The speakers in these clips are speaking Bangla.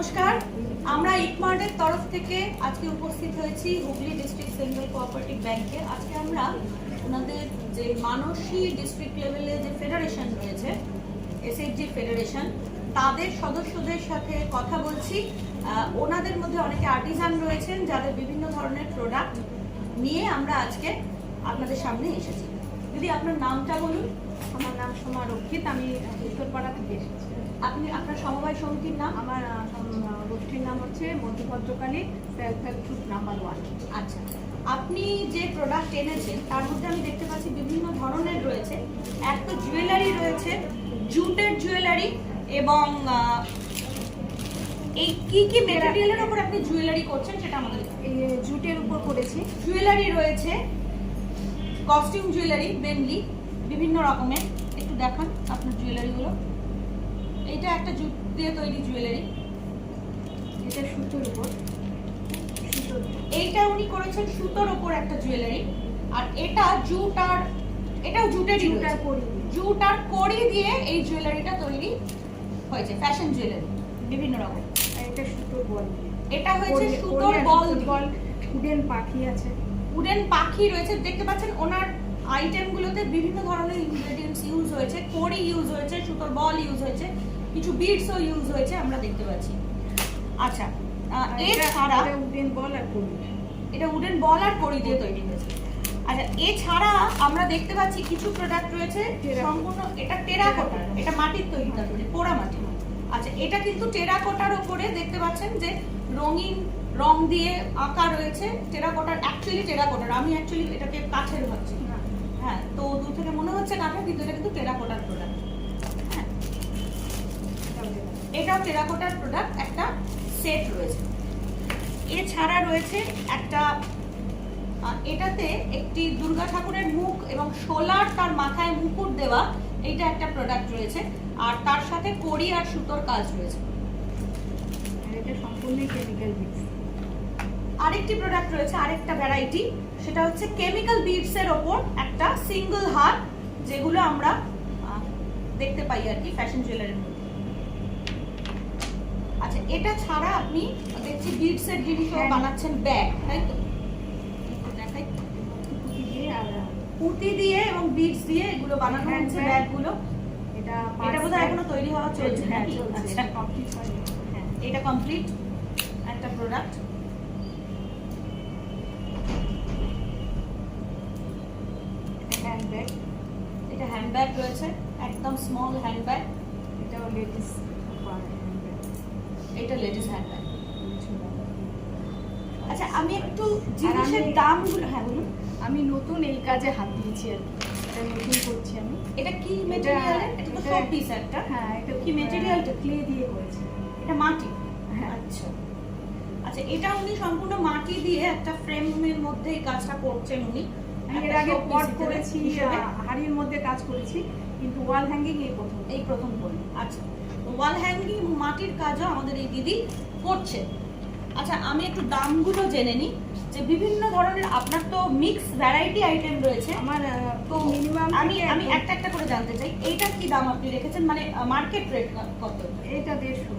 নমস্কার। আমরা ইকমার্টের তরফ থেকে আজকে উপস্থিত হয়েছি হুগলি ডিস্ট্রিক্ট সেন্ট্রাল কোঅপারেটিভ ব্যাংকে। আজকে আমরা ওনাদের যে মানসী ডিস্ট্রিক্ট লেভেলে যে ফেডারেশন রয়েছে এসএইচজি ফেডারেশন তাদের সদস্যদের সাথে কথা বলছি। ওনাদের মধ্যে অনেকে আর্টিজান রয়েছেন যাদের বিভিন্ন ধরনের প্রোডাক্ট নিয়ে আমরা আজকে আপনাদের সামনে এসেছি। যদি আপনার নামটা বলুন। আমার নাম সোমা রক্ষিত আমি উত্তরপাড়া থেকে এসেছি। আপনি আপনার সমবায় সমিতির নাম? আমার গোষ্ঠীর নাম হচ্ছে মধ্যভদ্রকালী self help group number one আচ্ছা আপনি যে প্রোডাক্ট এনেছেন তার মধ্যে আমি দেখতে পাচ্ছি বিভিন্ন ধরনের রয়েছে। এক তো জুয়েলারি রয়েছে জুটের জুয়েলারি এবং এই কি কি মেটেরিয়ালের উপর আপনি জুয়েলারি করছেন সেটা আমাদের জুটের উপর করেছি। জুয়েলারি রয়েছে কস্টিউম জুয়েলারি বেনলি বিভিন্ন রকমের। একটু দেখান আপনার জুয়েলারিগুলো এইটা একটা জুট দিয়ে তৈরি জুয়েলারি এটা সুতোর উপর। এইটা উনি করেছেন সুতোর ওপর একটা জুয়েলারি আর এটা জুট আর এটাও জুটেরই জুট আর রয়েছে। কড়ি জুট আর কড়ি দিয়ে এই জুয়েলারিটা তৈরি হয়েছে ফ্যাশন জুয়েলারি বিভিন্ন রকম। এটা সুতোর বল এটা হয়েছে সুতোর বল বল উডেন পাখি আছে। উডেন পাখি রয়েছে। দেখতে পাচ্ছেন ওনার আইটেমগুলোতে বিভিন্ন ধরনের ইনগ্রেডিয়েন্টস ইউজ হয়েছে। কড়ি ইউজ হয়েছে সুতোর বল ইউজ হয়েছে কিছু বিডসও ইউজ হয়েছে আমরা দেখতে পাচ্ছি। আচ্ছা এছাড়া উডেন বল আর কড়ি এটা উডেন বল আর কড়ি দিয়ে তৈরি হয়েছে। আচ্ছা এছাড়া আমরা দেখতে পাচ্ছি কিছু প্রোডাক্ট রয়েছে। সম্পূর্ণ এটা টেরাকোটা এটা মাটির তৈরি তারপরে পোড়া মাটি। আচ্ছা এটা কিন্তু টেরাকোটার উপরে দেখতে পাচ্ছেন যে রঙিন রং দিয়ে আঁকা রয়েছে। টেরাকোটার অ্যাকচুয়ালি টেরাকোটার আমি অ্যাকচুয়ালি এটাকে কাঠের ভাবছি। হ্যাঁ তো দূর থেকে মনে হচ্ছে কাঠের কিন্তু এটা কিন্তু টেরাকোটার প্রোডাক্ট হ্যাঁ। এটাও টেরাকোটার প্রোডাক্ট একটা সেট রয়েছে। এছাড়া রয়েছে একটা এটাতে একটি দুর্গা ঠাকুরের মুখ এবং সোলার তার মাথায় মুকুট দেওয়া এইটা একটা প্রোডাক্ট রয়েছে। আর তার সাথে কড়ি আর সুতোর কাজ রয়েছে। এটা সম্পূর্ণই কেমিক্যাল মিক্স আরেকটি প্রোডাক্ট রয়েছে আরেকটা ভ্যারাইটি সেটা হচ্ছে কেমিক্যাল বিডস এর ওপর একটা সিঙ্গেল হার যেগুলো আমরা দেখতে পাই আর কি ফ্যাশন জুয়েলারির মধ্যে। এটা ছাড়া আপনি দেখছি বিডস এর জিনিসও হ্যাঁ। বানাচ্ছেন ব্যাগ তাই তো? দেখাই। পুঁতি দিয়ে এবং বিডস দিয়ে এগুলো বানানো Hand হচ্ছে। ব্যাগগুলো এটা এটা বোধহয় এখনও তৈরি হওয়া চলছে হ্যাঁ চলছে। আচ্ছা। এটা কমপ্লিট হ্যাঁ একটা প্রোডাক্ট এটা হ্যান্ড ব্যাগ এটা হ্যান্ডব্যাগ রয়েছে একদম স্মল হ্যান্ডব্যাগ এটাও লেডিস এটা লেডিস হ্যান্ডব্যাগ আচ্ছা আমি একটু জিনিসের দামগুলো হ্যাঁ বলুন। আমি নতুন এই কাজে হাত দিয়েছি আর কি। এটা নতুন করছি আমি। এটা কি মেটেরিয়াল এটা তো সব পিস একটা। হ্যাঁ এটা কি materialটা? ক্লে দিয়ে করেছি। এটা মাটি? হ্যাঁ। আচ্ছা। আচ্ছা এটা উনি সম্পূর্ণ মাটি দিয়ে একটা ফ্রেমের মধ্যে এই কাজটা করছেন উনি। এর আগে পট করেছি। হাড়ির মধ্যে কাজ করেছি কিন্তু ওয়াল হ্যাঙ্গিং এই প্রথম এই প্রথম করলেন আচ্ছা। ওয়াল হ্যাঙ্গিং মাটির কাজও আমাদের এই দিদি করছে। আচ্ছা আমি একটু দামগুলো জেনে নিই। যে বিভিন্ন ধরনের আপনার তো মিক্স ভ্যারাইটি আইটেম রয়েছে। আমার তো মিনিমাম আমি আমি একটা একটা করে জানতে চাই। এইটার কি দাম আপনি রেখেছেন? মানে মার্কেট রেট কত? এটা দেড়শো।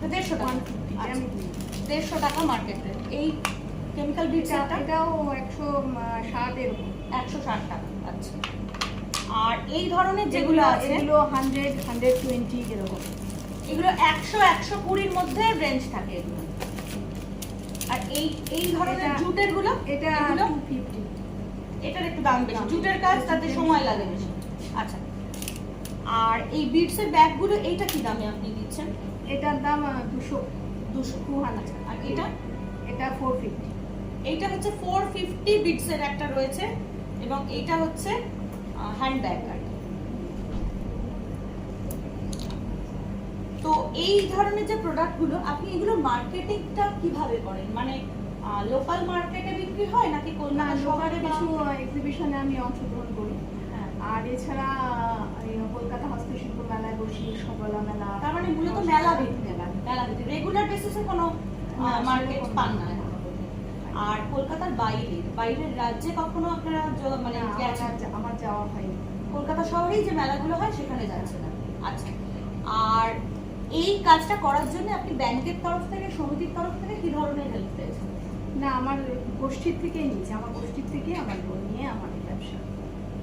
তো দেড়শো টাকা। আচ্ছা। দেড়শো টাকা মার্কেট রেট এই কেমিক্যাল বিট এটা- এটাও একশো ষাট এরকম একশো ষাট টাকা। আচ্ছা। আর এই ধরনের যেগুলো আছে এগুলো হান্ড্রেড হান্ড্রেড টোয়েন্টি এরকম। এগুলো একশো একশো কুড়ির মধ্যে রেঞ্জ থাকে এগুলো। আর এই এই ধরনের জুটেরগুলো এটা টু ফিফটি এটার একটু দাম বেশি। জুটের কাজ তাতে সময় লাগে বেশি। আচ্ছা। আর এই বিটস এর ব্যাগগুলো এইটা কি দামে আপনি দিচ্ছেন এটার দাম দুশো। দুশো টু হান্ড্রেড আর এটা? এটা ফোর ফিফটি এইটা হচ্ছে ফোর ফিফটি বিটস এর একটা রয়েছে। এবং এইটা হচ্ছে হ্যান্ড ব্যাগ আর। তো এই ধরনের যে প্রোডাক্টগুলো আপনি এগুলো মার্কেটিংটা কীভাবে করেন মানে লোকাল মার্কেটে বিক্রি হয় নাকি না শহরে কিছু এক্সিবিশনে আমি অংশগ্রহণ করি হ্যাঁ। আর এছাড়া কলকাতা হস্তশিল্প মেলায় বসি সবলা মেলা তার মানে মূলত মেলা ভিত্তিক মেলা মেলা ভিত্তিক রেগুলার বেসিসে কোনো মার্কেট পান না। আর কলকাতার বাইরে বাইরের রাজ্যে কখনো আপনারা মানে আমার যাওয়া হয়নি। কলকাতা শহরেই যে মেলাগুলো হয় সেখানে যাচ্ছে না আচ্ছা। আর এই কাজটা করার জন্য আপনি ব্যাংকের তরফ থেকে সমিতির তরফ থেকে কি ধরনের হেল্প পেয়েছেন? না আমার গোষ্ঠীর থেকেই নিয়েছি। আমার গোষ্ঠীর থেকে আমার লোন নিয়ে আমার ব্যবসা।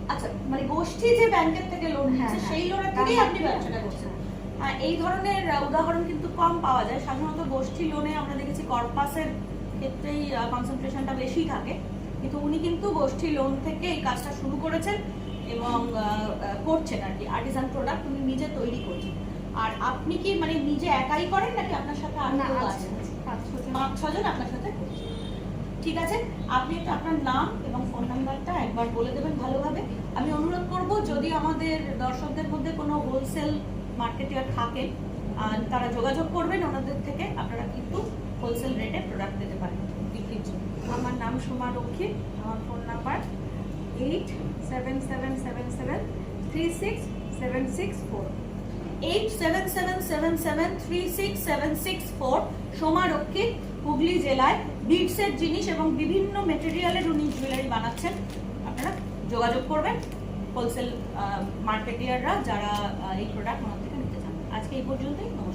আচ্ছা মানে গোষ্ঠী যে ব্যাংকের থেকে লোন হ্যাঁ, হ্যাঁ। সেই লোনের থেকেই আপনি ব্যবসাটা করছেন। হ্যাঁ। এই ধরনের উদাহরণ কিন্তু কম পাওয়া যায়। সাধারণত গোষ্ঠী লোনে আমরা দেখেছি কর্পাসের ক্ষেত্রেই কনসেন্ট্রেশনটা বেশি থাকে। কিন্তু উনি কিন্তু গোষ্ঠী লোন থেকে এই কাজটা শুরু করেছেন এবং করছেন আর কি আর্টিসান প্রোডাক্ট উনি নিজে তৈরি করছেন। আর আপনি কি মানে নিজে একাই করেন নাকি আপনার সাথে আর না আছে? পাঁচ ছজন। আপনার সাথে করছে ঠিক আছে আপনি একটু আপনার নাম এবং ফোন নাম্বারটা একবার বলে দেবেন ভালোভাবে। আমি অনুরোধ করব যদি আমাদের দর্শকদের মধ্যে কোনো হোলসেল মার্কেটিয়ার থাকেন আহ, তারা যোগাযোগ করবেন ওনাদের থেকে আপনারা কিন্তু হোলসেল রেটে প্রোডাক্ট দিতে পারেন বিক্রির জন্য। আমার নাম সোমা রক্ষী, আমার phone number eight seven seven seven seven three six seven six four eight seven seven seven seven three six seven six four Somarakshi Hooghly জেলায় বিটসের জিনিস এবং বিভিন্ন মেটেরিয়ালের উনি জুয়েলারি বানাচ্ছেন। আপনারা যোগাযোগ করবেন হোলসেল মার্কেটিয়াররা যারা এই প্রোডাক্ট ওনার থেকে নিতে চান। আজকে এই পর্যন্তই, নমস্কার।